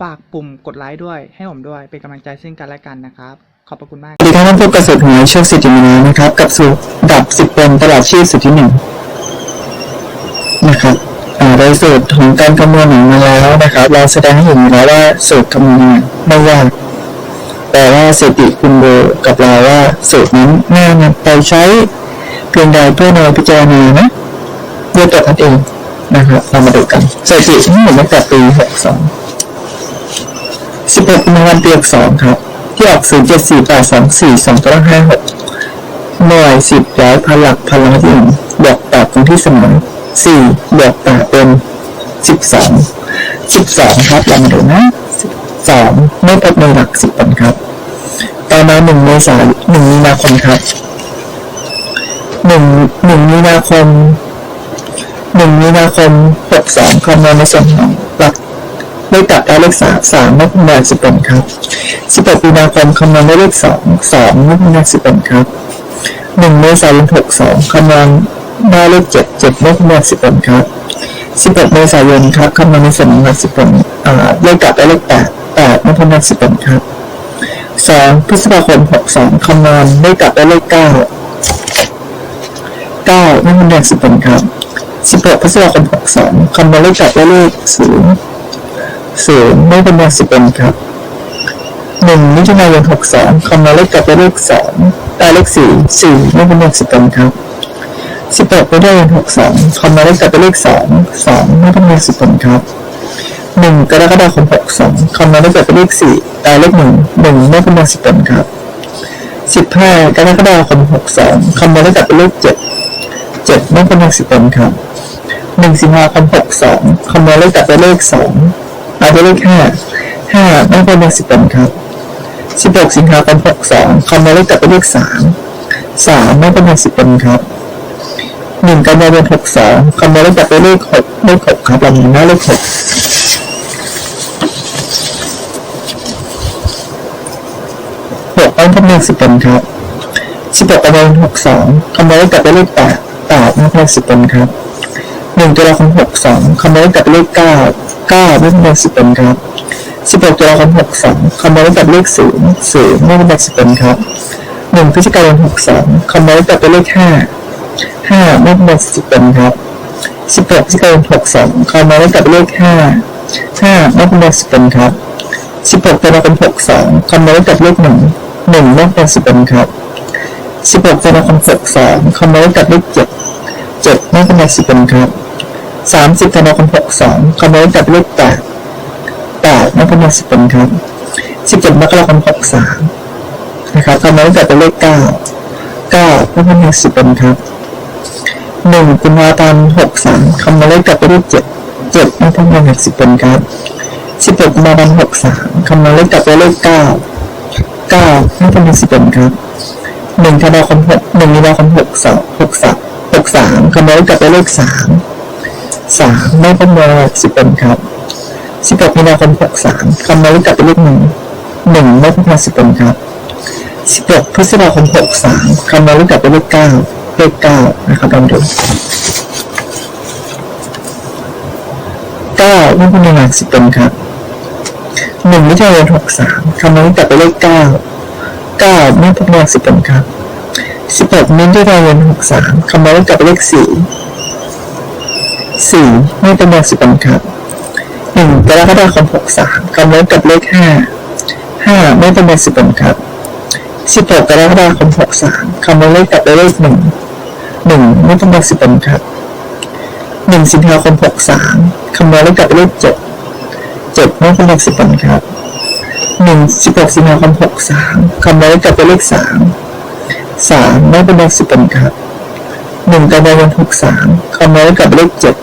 ฝากปุ่มกดไลค์ด้วย ให้ผมด้วย เป็นกำลังใจซึ่งกันและกันนะครับ ขอบพระคุณมาก สวัสดีครับท่านผู้ประสบหวยโชคสิทธิมินานะครับ กับสูตรดับสิบเป็นตลาดชีพสุดที่หนึ่งนะครับอ่าโดยสูตรของการคำนวณของมันแล้วนะครับ เราแสดงให้เห็นแล้วว่าสูตรคำนวณไม่ยากแต่ว่าสติคุณดูกับเราว่าสูตรนั้นน่านำไปใช้เพียงใดเพื่อนำพิจารณานะด้วยตัวท่านเองนะครับเรามาดูกันสติทั้งหมดตั้งแต่ปีห กสองสิบหกกุมภาพันธ์ปีสองครับ ที่ออกศูนย์เจ็ดสี่แปดสองสี่สองตัวห้าหกหน่วยสิบร้อยพนหลักพลังที่หนึ่งบวกแปดตรงที่เสมอสี่บวกแปดเป็นสิบสองสิบสองครับลองมาดูนะสิบสองไม่พบในหลักสิบผลครับ ต่อมาหนึ่งเมษายนหนึ่งมีนาคมครับหนึ่งหนึ่งมีนาคมหนึ่งมีนาคมหกสองคำนวณในส่วนของหลัก ได้ตัดได้เลขสามสามไม่เป็นแบบสิบเป็นครับสิบหกมีนาคมคำนวณได้เลขสองสองไม่เป็นแบบสิบเป็นครับหนึ่งเมษายนหกสองคำนวณได้เลขเจ็ดเจ็ดไม่เป็นแบบสิบเป็นครับสิบหกเมษายนครับคำนวณในส่วนของหลักสิบเป็นอ่าเลขกลับได้เลขแปดแปดไม่เป็นแบบสิบเป็นครับสองพฤษภาคมหกสองคำนวณได้กลับได้เลขเก้าเก้าไม่เป็นแบบสิบเป็นครับสิบหกพฤษภาคมหกสองคำนวณเลขกลับได้เลขศูนย์ ศูนย์ไม่เป็นแบบสิบเอ็ดครับหนึ่งมิถุนายนหกสองคำนวณเลขกลับไปเลขสองแต่เลขสี่สี่ไม่เป็นแบบสิบเอ็ดครับสิบแปดมิถุนายนหกสองคำนวณเลขกลับไปเลขสองสองไม่เป็นแบบสิบเอ็ดครับหนึ่งกรกฎาคมหกสองคำนวณเลขกลับไปเลขสี่แต่เลขหนึ่งหนึ่งไม่เป็นแบบสิบเอ็ดครับสิบห้ากรกฎาคมหกสองคำนวณเลขกลับไปเลขเจ็ดเจ็ดไม่เป็นแบบสิบเอ็ดครับหนึ่งสิงหาคมหกสองคำนวณเลขกลับไปเลขสอง อาจจะเลขห้าห้าไม่เป็นเลขสิบเป็นครับสิบหกสิงหาคมหกสองคำนวณเลขกลับไปเลขสามสามไม่เป็นเลขสิบเป็นครับหนึ่งกันยายนหกสองคำนวณเลขกลับไปเลขหกเลขหกครับลำหน้าเลขหกหกไม่เป็นเลขสิบเป็นครับสิบหกกันยายนหกสองคำนวณเลขกลับไปเลขแปดแปดไม่เป็นเลขสิบเป็นครับหนึ่งตุลาคมหกสองคำนวณกับเลขเก้า เก้าไม่เป็นเลขสิบเป็นครับสิบหกตุลาคมหกสองคำนวณกับเลขศูนย์ศูนย์ไม่เป็นเลขสิบเป็นครับหนึ่งพฤศจิกายนหกสองคำนวณกับเลขห้าห้าไม่เป็นเลขสิบเป็นครับสิบหกพฤศจิกายนหกสองคำนวณกับเลขห้าห้าไม่เป็นเลขสิบเป็นครับสิบหกตุลาคมหกสองคำนวณกับเลขหนึ่งหนึ่งไม่เป็นสิบเป็นครับสิบหกตุลาคมหกสองคำนวณกับเลขเจ็ดเจ็ดไม่เป็นเลขสิบเป็นครับ สามสิบธันวาคมหกสองคำนวณกับเลขแปดแปดไม่เป็นเลขสิบเป็นครับสิบเจ็ดมกราคมหกสามนะครับคำนวณกับเลขเก้าเก้าไม่เป็นเลขสิบเป็นครับหนึ่งกุมภาพันธ์หกสามคำนวณกับเลขเจ็ดเจ็ดไม่เป็นเลขสิบเป็นครับสิบหกกุมภาพันธ์หกสามคำนวณกับเลขเก้าเก้าไม่เป็นเลขสิบเป็นครับหนึ่งธันวาคมหกหนึ่งมีนาคมหกสองหกสามหกสามคำนวณกับเลขสาม สามไม่เป็นเลขสิบเป็นครับสิบหกมีนาคมหกสามคำนวณกับเลขหนึ่งหนึ่งไม่เป็นเลขสิบเป็นครับสิบหกพฤษภาคมหกสามคำนวณกับเลขเก้าเลขเก้านะครับลองดูเก้าไม่เป็นเลขสิบเป็นครับหนึ่งมิถุนายนหกสามคำนวณกับเลขเก้าเก้าไม่เป็นเลขสิบเป็นครับสิบหกมิถุนายนหกสามคำนวณกับเลขสี่ สี่ไม่เป็นเลขสิบเป็นครับหนึ่งกรกฎาคมหกสามคำนวณกับเลขห้าห้าไม่เป็นเลขสิบเป็นครับสิบหกกรกฎาคมหกสามคำนวณกับเลขหนึ่งหนึ่งไม่เป็นเลขสิบเอ็ดครับหนึ่งสิงหาคมหกสามคำนวณเลขกับเลขเจ็ดเจ็ดไม่เป็นเลขสิบเอ็ดครับหนึ่งสิบหกสิงหาคมหกสามคำนวณเลขกับเลขสามสามไม่เป็นเลขสิบเอ็ดครับ หนึ่งกันยายนหกสามคำนวณกับเลขเจ็ด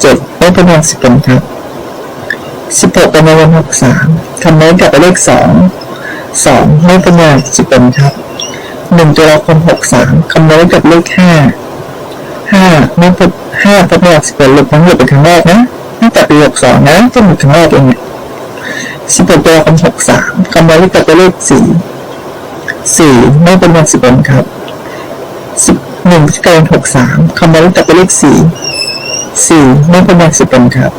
เจ็ดไม่เป็นเลขสิบเอ็ดครับสิบหกกันยายนหกสามคำนวณกับเลขสองสองไม่เป็นเลขสิบเอ็ดครับหนึ่งตุลาคมหกสามคำนวณกับเลขห้าห้าไม่พบห้าพบหลักสิบเอ็ดหลุดทั้งหมดเป็นครั้งแรกนะตั้งแต่ปีหกสองนะจะหลุดครั้งแรกเองเนี่ยสิบหกตุลาคมหกสามคำนวณกับเลขสี่สี่ไม่เป็นวันสิบเอ็ดครับ หนึ่งพฤศจิกายนหกสามคำนวณกับเลขสี่สี่ไม่เป็นวันสิบเอ็ดครับ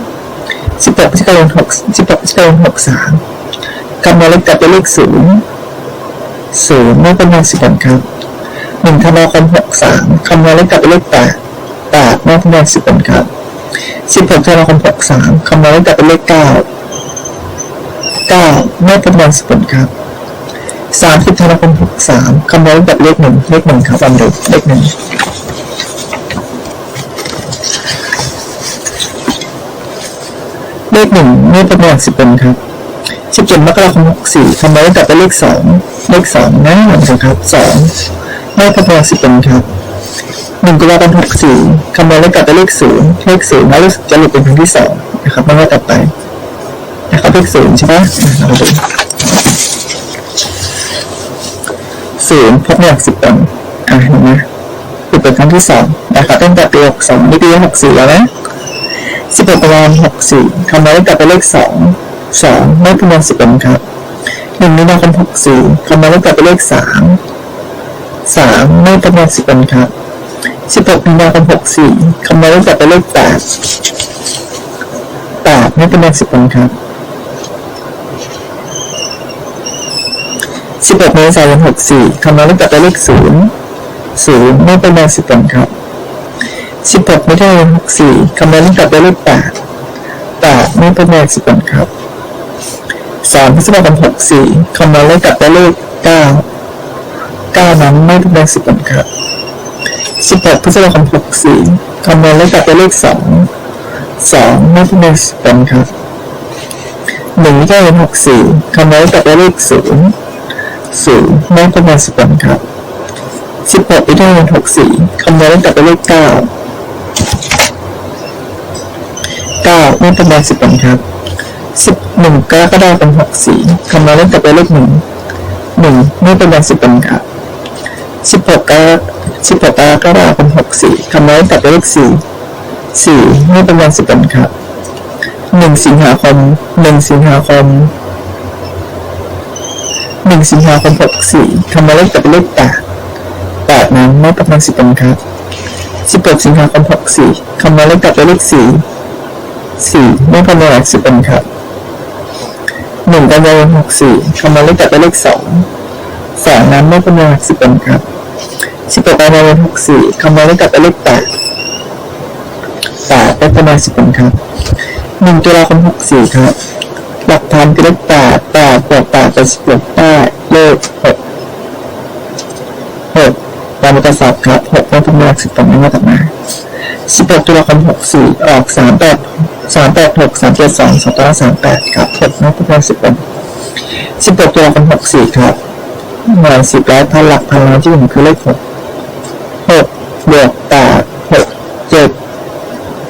สิบหกพฤศจิกายนหกสิบหกพฤศจิกายนหกสามคำนวณกับเลขศูนย์ศูนย์ไม่เป็นเลขสิบเอ็ดครับหนึ่งธันาคมหกสามคำนวณเลขกลับเป็นเลขแปดแปดไม่เป็นเลขสิบเอ็ดครับสิบหกธันาคมหกสามคำนวณเลขกลับเป็นเลขเก้าเก้าไม่เป็นเลขสิบเอ็ดครับ สามสิบธันวาคมหกสามคำนวณเลขกลับเลขหนึ่งเลขหนึ่งครับวันดูเลขหนึ่งเลขหนึ่งไม่เป็นเลขสิบเอ็ดครับสิบเจ็ดมกราคมหกสี่คำนวณกลับไปเลขสองเลขสองนะเหมือนกันครับสองไม่พอสิบเป็นครับหนึ่งกุมภาพันธ์หกสี่คำนวณกลับไปเลขศูนย์เลขศูนย์แล้วจะหลุดเป็นครั้งที่สองนะครับไม่ว่าต่อไปนะครับเลขศูนย์ใช่ไหมเรา ศูนย์พบในหลักสิบเป็นอะเห็นไหมหลุดเป็นครั้งที่สองนะครับตั้งแต่ปีหกสองนี่ปีหกสี่แล้วนะสิบหกกุมาพันธ์หกสี่คำนวณกลับไปเลขสองสองไม่เป็นวันสิบเอ็ดครับหนึ่งมีนาคมหกสี่คำนวณเลขกลับไปเลขสามสามไม่เป็นวันสิบเอ็ดครับสิบหกมีนาคมหกสี่คำนวณเลขกลับไปเลขแปดแปดไม่เป็นวันสิบเอ็ดครับ สิบหกเมษายนหกสี่คำนวณเลขกลับไปเลขศูนย์ศูนย์ไม่เป็นวันสิบเอ็ดครับสิบหกไมิถุนายนหกสี่คำนวณเลขกลับไปเลขแปดแปดไม่เป็นเลขสิบเอ็ดครับสามพฤษภาคมหกสี่คำนวณเลขกลับได้เลขเก้าเก้านั้นไม่เป็นเลขสิบเอ็ดครับสิบหกพฤษภาคมหกสี่คำนวณเลขกลับได้เลขสองสองไม่เป็นเลขสิบเอ็ดครับหนึ่งมิถุนายนหกสี่คำนวณเลขกลับได้เลขศูนย์ ศูนย์ไม่เป็นเลขสิบเอ็ดครับสิบหกมิถุนายนหกสี่คำนวณเลขกลับได้เลขเก้าเก้าไม่เป็นเลขสิบเอ็ดครับสิบหนึ่งกรกฎาคมหกสี่คำนวณเลขกลับไปเลขหนึ่งหนึ่งไม่เป็นเลขสิบเอ็ดครับสิบหกกรสิบหกกรกฎาคมหกสี่คำนวณเลขกลับไปเลขสี่สี่ไม่เป็นเลขสิบเอ็ดครับหนึ่งสิงหาคมหนึ่งสิงหาคม หนึ่งสิงหาคมหกสี่คำนวณเลขกลับไปเลขแปดแปดนั้นไม่เป็นเลขสิบเอ็ดครับสิบหกสิงหาคมหกสี่คำนวณเลขกลับไปเลขสี่สี่ไม่เป็นเลขสิบเอ็ดครับหนึ่งกันยายนหกสี่คำนวณเลขจากเลขสองสองนั้นไม่เป็นเลขสิบเอ็ดครับสิบหกกันยายนหกสี่คำนวณเลขจากเลขแปดแปดไม่เป็นเลขสิบเอ็ดครับหนึ่งตุลาคมหกสี่ครับ หลักฐานคือเลขแปดแปดบวกแปดเป็นสิบเอ็ดได้เลขหกหกตามกระสอบครับหกไม่เป็นเลขสิบเอ็ดไม่มาจากไหนสิบหกตุลาคมหกสี่ออกสามแปดสามแปดหกสามเจ็ดสองสองตัวสามแปดครับหกนับเป็นสิบเป็นสิบหกตุลาคมหกสี่ครับหน่วยสิบร้อยพันหลักพันล้านที่หนึ่งคือเลขหกหกบวกแปดหกเจ็ด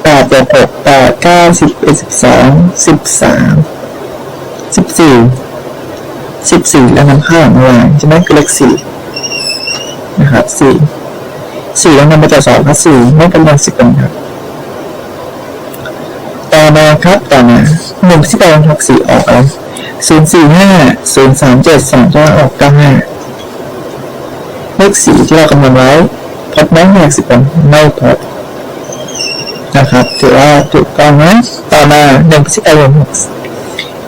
แปดบวกหกแปดเก้าสิบเอ็ดสิบสองสิบสาม สิบสี่สิบสี่แล้วนำข้างมาใช่ไหมคือเลขสี่นะครับสี่สี่แล้วนำมาจัดสอบครับสี่ไม่เป็นเลขสิบเป็นครับ ต่อมาครับต่อมาหนึ่งพฤศจิกายนหกสี่ออกอะไรศูนย์สี่ห้าศูนย์สามเจ็ดสองตัวออกเก้าห้าเลขสี่ที่เรากำหนดไว้พบไหมเลขสิบเป็นไม่พบนะครับถือว่าถูกต้องนะต่อมาหนึ่งพฤศจิกายนหก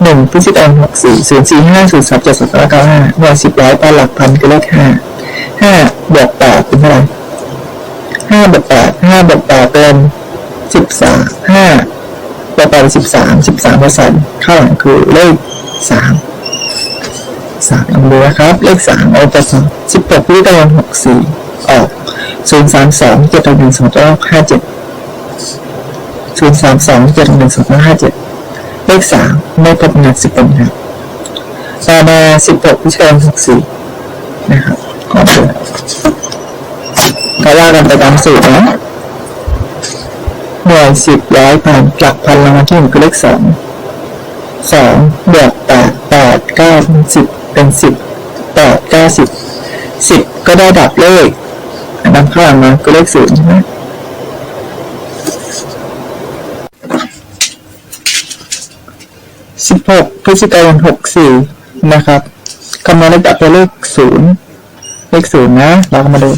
หนึ่งพฤศจิกายนหกสี่ศูนย์สี่ห้าศูนย์สามเจ็ดสองตัวเก้าห้าหน่วยสิบร้อยต่อหลักพันคือเลขห้าห้าบวกแปดเป็นเท่าไหร่ห้าบวกแปดห้าบวกแปดเป็นสิบสามห้าบวกแปดสิบสามสิบสามเปอร์เซ็นต์ข้างหลังคือเลขสามสามลองดูนะครับ เลขสามเอาไปสองสิบหกวิตอนหกสี่ออกศูนย์สามสองเจ็ดหนึ่งสองตัวห้าเจ็ดศูนย์สามสองเจ็ดหนึ่งสองตัวห้าเจ็ดเลขสาม ไม่พบนัดสิบเป็นครับต่อมาสิบหกวิตอนหกสี่นะครับขอดูก็ว่ากันไปตามสูตรนะหน่วยสิบร้อยพันหลักพันรางวัลที่หนึ่งคือเลขสองสองบวกแปดแปดเก้าสิบเป็นสิบแปดเก้าสิบสิบก็ได้ดับเลขอันนำข้างหลังมาก็เลขศูนย์ใช่ไหมสิบหก พฤศจิกายนหกสี่นะครับคำนวณได้ดับตัวเลขศูนย์เลขศูนย์นะ เราก็มาดู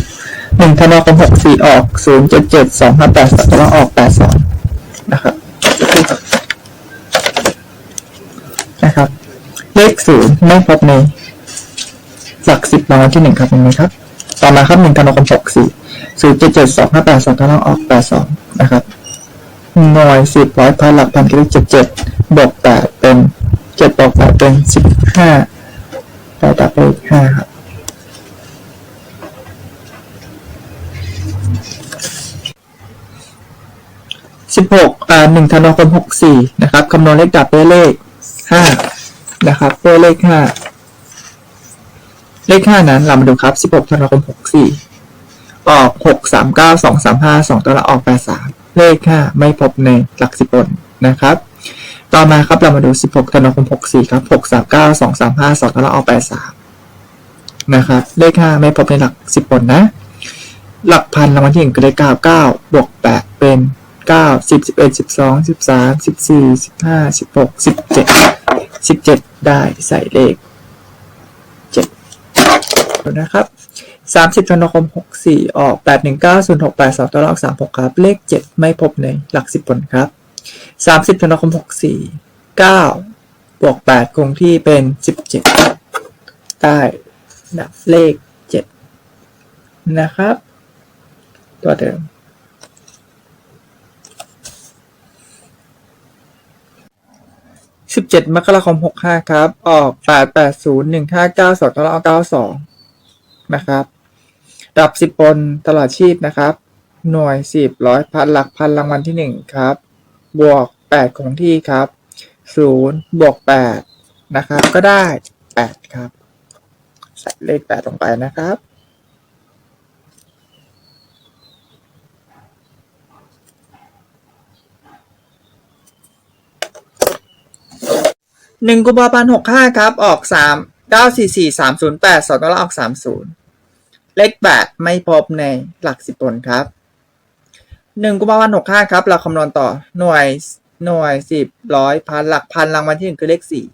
หนึ่งธันวาคมหกสี่ออกศูนย์เจ็ดเจ็ดสองห้าแปดสองแล้วออกแปดสองนะครับนะครับ เลขศูนย์ไม่พบในหลักสิบรางวัลที่หนึ่งครับเห็นไหมครับ ต่อมาครับหนึ่งธันวาคมหกสี่ศูนย์เจ็ดเจ็ดสองห้าแปดสองกำลังออกแปดสองนะครับหน่วยสิบร้อยพันหลักพันก็เลเจ็ดเจ็ดบวกแปด เจ็ดบวกแปดเป็นสิบห้าได้ดับเลขห้าครับสิบหกอ่าหนึ่งธันวาคมหกสี่นะครับคำนวณเลขดับด้วยเลขห้านะครับด้วยเลขห้าเลขห้านั้นเรามาดูครับสิบหกธันวาคมหกสี่ออกหกสามเก้าสองสามห้าสองตัวละออกแปดสามเลขห้าไม่พบในหลักสิบบนนะครับ ต่อมาครับเรามาดูสิบหกธันวาคมหกสี่ครับหกสามเก้าสองสามห้าสองตัวลออกแปดสามนะครับ เลขห้าไม่พบในหลักสิบนนะ หลักพันรางวัลที่หนึ่งคือเลขเก้าเก้าบวกแปดเป็นเก้าสิบสิบเอ็ดสิบสองสิบสามสิบสี่สิบห้าสิบหกสิบเจ็ดสิบเจ็ดได้ใส่เลขเจ็ดนะครับสามสิบธันวาคมหกสี่ออกแปดหนึ่งเก้าศูนย์หกแปดสองตัวเลขสามหกครับ เลขเจ็ดไม่พบในหลักสิบผลครับ สามสิบธันวาคมหกสี่เก้าบวกแปดคงที่เป็นสิบเจ็ดได้ดับเลขเจ็ดนะครับ ตัวเดิม สิบเจ็ดมกราคมหกห้าครับ ออกแปดแปดศูนย์หนึ่งห้าเก้าสองตลอดเก้าสองนะครับ ดับสิบปนตลอดชีพนะครับ หน่วยสิบร้อยพันหลักพันรางวัลที่หนึ่งครับ บวกแปดคงที่ครับศูนย์บวกแปดนะครับ ก็ได้แปดครับ ใส่เลขแปดลงไปนะครับ หนึ่งกุมภาพันธ์หกห้าครับ ออกสามเก้าสี่สี่สามศูนย์แปดสองตัวละออกสามศูนย์เลขแปดไม่พบในหลักสิบผลครับ หนึ่งกุมภาพันธ์หกห้าครับ เราคำนวณต่อหน่วยหน่วยสิบร้อยพันหลักพันรางวัลที่หนึ่งคือเลขสี่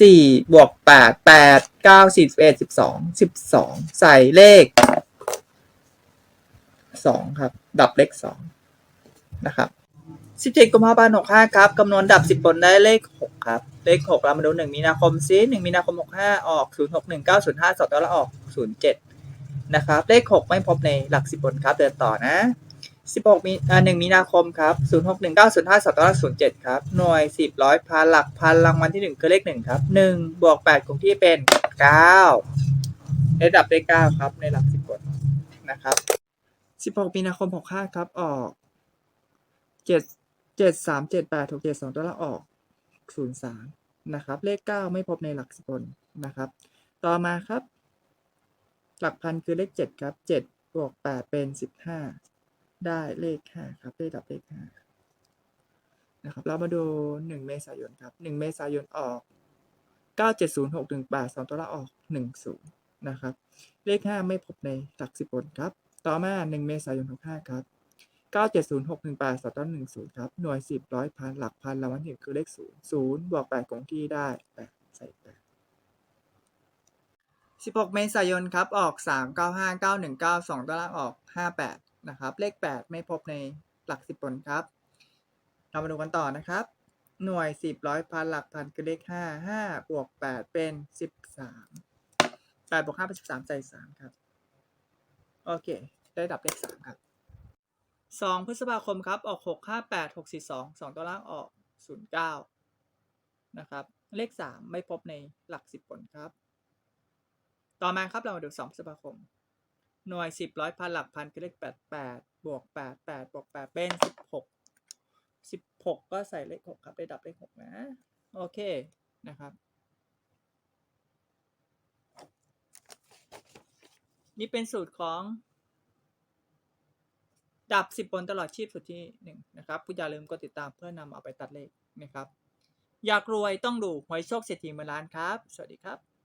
สี่บวกแปดแปดเก้าสิบเอ็ดสิบสองสิบสองใส่เลขสองครับ ดับเลขสองนะครับสิบเจ็ดกุมภาพันธ์หกห้าครับคำนวณดับสิบผลได้เลขหกครับ เลขหกเรามาดูหนึ่งมีนาคมซิหนึ่งมีนาคมหกห้าออกศูนย์หกหนึ่งเก้าศูนย์ห้าสองตัวละออกศูนย์เจ็ด นะครับ เลขหกไม่พบในหลักสิบผลครับ เดินต่อนะสิบหกมีอ่าหนึ่งมีนาคมครับศูนย์หกหนึ่งเก้าศูนย์ห้าสองตัวละศูนย์เจ็ดครับ หน่วยสิบร้อยพันหลักพันรางวัลที่หนึ่งคือเลขหนึ่งครับหนึ่งบวกแปดคงที่เป็นเก้าระดับเลขเก้าครับ ในหลักสิบผลนะครับสิบหกมีนาคมหกห้าครับ ออกเจ็ดเจ็ดสามเจ็ดแปดหกเจ็ดสองตัวละออกศูนย์สามนะครับ เลขเก้าไม่พบในหลักสิบนนะครับ ต่อมาครับ หลักพันคือเลขเจ็ดครับเจ็ดบวกแปดเป็นสิบห้าได้เลขห้าครับเลขดับเลขห้านะครับ เรามาดูหนึ่งเมษายนครับหนึ่งเมษายนออกเก้าเจ็ดศูนย์หกหนึ่งแปดสองตัวละออกหนึ่งศูนย์นะครับ เลขห้าไม่พบในหลักสิบนครับ ต่อมาหนึ่งเมษายนหกห้าครับเก้าเจ็ดศูนย์หกหนึ่งแปดสองต้นหนึ่งศูนย์ครับ หน่วยสิบร้อยพันหลักพันรางวัลที่หนึ่งคือเลขศูนย์ศูนย์บวกแปดคงที่ได้แปดใส่แปดสิบหกเมษายนครับ ออกสามเก้าห้าเก้าหนึ่งเก้าสองตารางออกห้าแปดนะครับ เลขแปดไม่พบในหลักสิบผลครับ เรามาดูกันต่อนะครับ หน่วยสิบร้อยพันหลักพันคือเลขห้าห้าบวกแปดเป็นสิบสามแปดบวกห้าเป็นสิบสามใส่สามครับ โอเค ได้ดับเลขสามครับสองพฤษภาคมครับ ออกหกห้าแปดหกสี่สองสองตัวล่างออกศูนย์เก้านะครับ เลขสามไม่พบในหลักสิบผลครับ ต่อมาครับเรามาดูสองพฤษภาคม หน่วยสิบร้อยพันหลักพันคือเลขแปดแปดบวกแปดแปดบวกแปดเป็นสิบหกสิบหกก็ใส่เลขหกครับ ได้ดับเลขหกนะ โอเค นะครับ นี่เป็นสูตรของ ดับสิบบนตลอดชีพสูตรที่หนึ่งนะครับคุณอย่าลืมกดติดตามเพื่อนำเอาไปตัดเลขนะครับ อยากรวยต้องดูหวยโชคเศรษฐีเมือล้านครับ สวัสดีครับ